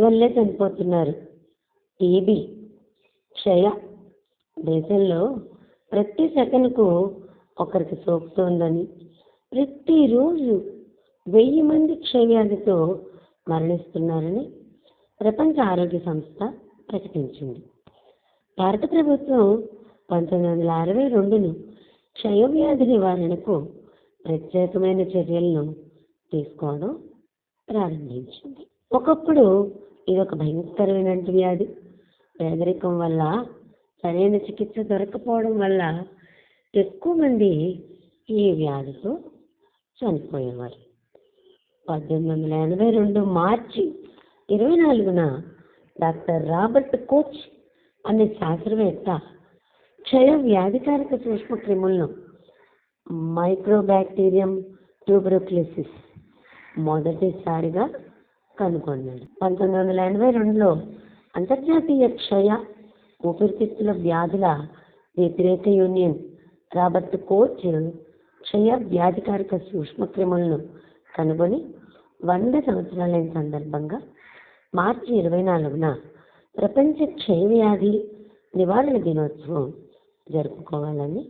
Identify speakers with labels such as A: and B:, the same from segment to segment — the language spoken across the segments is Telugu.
A: వల్లే చనిపోతున్నారు. టీబీ క్షయ దేశంలో ప్రతి సెకండ్కు ఒకరికి సోకుతోందని ప్రతిరోజు వెయ్యి మంది క్షయవ్యాధితో మరణిస్తున్నారని ప్రపంచ ఆరోగ్య సంస్థ ప్రకటించింది. భారత ప్రభుత్వం పంతొమ్మిది వందల అరవై రెండును క్షయవ్యాధి నివారణకు ప్రత్యేకమైన చర్యలను తీసుకోవడం ప్రారంభించింది. ఒకప్పుడు ఇది ఒక భయంకరమైనటువంటి వ్యాధి. పేదరికం వల్ల సరైన చికిత్స దొరకపోవడం వల్ల ఎక్కువ మంది ఈ వ్యాధితో చనిపోయేవారు. పద్దెనిమిది వందల ఎనభై రెండు మార్చి ఇరవై నాలుగున డాక్టర్ రాబర్ట్ కోచ్ అనే శాస్త్రవేత్త క్షయ వ్యాధికారక సూక్ష్మ క్రిములను మైక్రోబ్యాక్టీరియం ట్యూబరోక్లిసిస్ మొదటిసారిగా కనుగొన్నాడు. పంతొమ్మిది వందల ఎనభై రెండులో అంతర్జాతీయ క్షయ ఊపిరితిత్తుల వ్యాధుల వ్యతిరేక యూనియన్ రాబర్ట్ కోచ్ క్షయ వ్యాధికారిక సూక్ష్మక్రిములను కనుగొని వంద సంవత్సరాలైన సందర్భంగా మార్చి ఇరవై నాలుగున ప్రపంచ క్షయ వ్యాధి నివారణ దినోత్సవం జరుపుకోవాలని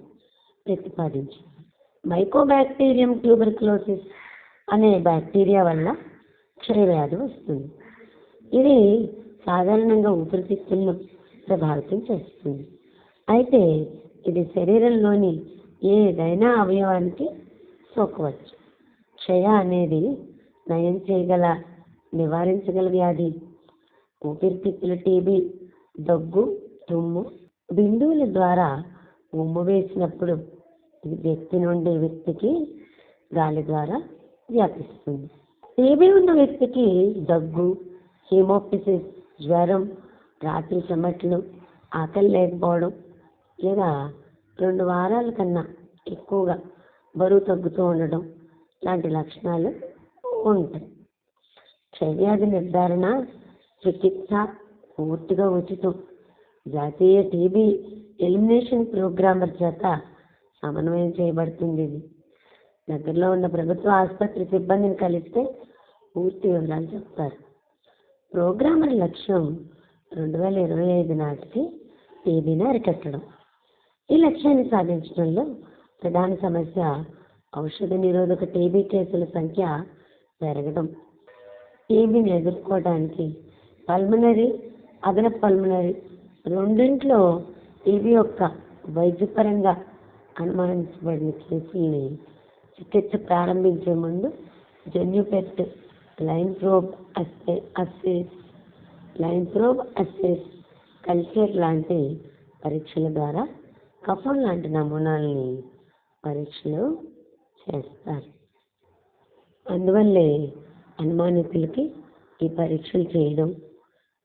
A: ప్రతిపాదించింది. మైకోబ్యాక్టీరియం ట్యూబర్క్లోసిస్ అనే బ్యాక్టీరియా వల్ల క్షయవ్యాధి వస్తుంది. ఇది సాధారణంగా ఊపిరితిత్తులను ప్రభావితం చేస్తుంది. అయితే ఇది శరీరంలోని ఏదైనా అవయవానికి సోకవచ్చు. క్షయ అనేది నయం చేయగల నివారించగల వ్యాధి. ఊపిరితిత్తుల టీబీ దగ్గు తుమ్ము బిందువుల ద్వారా ఉమ్ము వేసినప్పుడు వ్యక్తి నుండి వ్యక్తికి గాలి ద్వారా వ్యాపిస్తుంది. టీబీ ఉన్న వ్యక్తికి దగ్గు హీమోపిసిస్ జ్వరం రాత్రి చెమట్లు ఆకలి లేకపోవడం లేదా రెండు వారాల కన్నా ఎక్కువగా బరువు తగ్గుతూ ఉండడం లాంటి లక్షణాలు ఉంటాయి. క్షయవ్యాధి నిర్ధారణ చికిత్స పూర్తిగా ఉచితం. జాతీయ టీబీ ఎలిమినేషన్ ప్రోగ్రామర్ చేత సమన్వయం చేయబడుతుంది ఇది. దగ్గరలో ఉన్న ప్రభుత్వ ఆసుపత్రి సిబ్బందిని కలిస్తే పూర్తి వివరాలు చెప్తారు. ప్రోగ్రామర్ లక్ష్యం రెండు వేల ఇరవై ఐదు నాటికి టీబీని అరికట్టడం. ఈ లక్ష్యాన్ని సాధించడంలో ప్రధాన సమస్య ఔషధ నిరోధక టీబీ కేసుల సంఖ్య పెరగడం. టీబీని ఎదుర్కోవడానికి పల్మనరీ అదనపు పల్మనరీ రెండింట్లో టీబీ యొక్క వైద్యపరంగా అనుమానించబడిన కేసుల్ని చికిత్స ప్రారంభించే ముందు జన్యుపెట్ line probe assays assays line probe assays culture లాంటి పరీక్షల ద్వారా కఫం లాంటి నమూనాలని పరీక్షలు చేస్తారు. అందువల్లే అనుమానితులకి ఈ పరీక్షలు చేయడం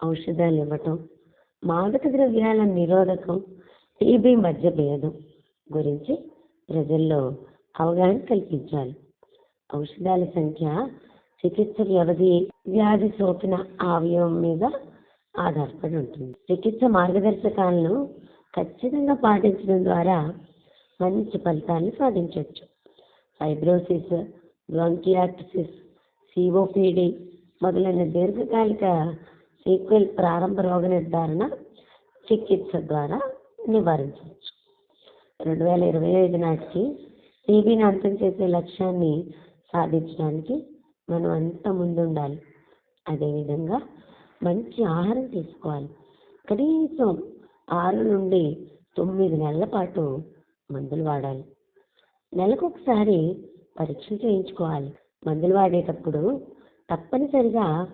A: ఔషధాలు ఇవ్వటం మాదక ద్రవ్యాల నిరోధకం టీబీ మధ్య భేదం గురించి ప్రజల్లో అవగాహన కల్పించాలి. ఔషధాల సంఖ్య చికిత్స వ్యవధి వ్యాధి సోకిన అవయవం మీద ఆధారపడి ఉంటుంది. చికిత్స మార్గదర్శకాలను ఖచ్చితంగా పాటించడం ద్వారా మంచి ఫలితాన్ని సాధించవచ్చు. ఫైబ్రోసిస్ బ్రాంకియాటిసిస్ సిఓపిడి మొదలైన దీర్ఘకాలిక సీక్వెల్ ప్రారంభ రోగ నిర్ధారణ చికిత్స ద్వారా నివారించవచ్చు. రెండు వేల ఇరవై ఐదు నాటికి టీబీని అంతం చేసే లక్ష్యాన్ని సాధించడానికి మనం అంత ముందుండాలి. అదేవిధంగా మంచి ఆహారం తీసుకోవాలి. కనీసం ఆరు నుండి తొమ్మిది నెలల పాటు మందులు వాడాలి. నెలకు ఒకసారి పరీక్షలు చేయించుకోవాలి. మందులు వాడేటప్పుడు తప్పనిసరిగా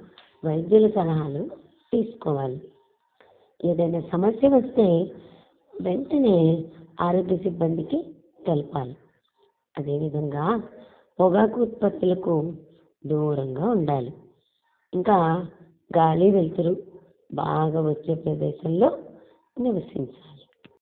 A: వైద్యుల సలహాలు తీసుకోవాలి. ఏదైనా సమస్య వస్తే వెంటనే ఆరోగ్య సిబ్బందికి తెలపాలి. అదేవిధంగా పొగాకు ఉత్పత్తులకు దూరంగా ఉండాలి. ఇంకా గాలి వెలుతురు బాగా వచ్చే ప్రదేశంలో నివసించాలి.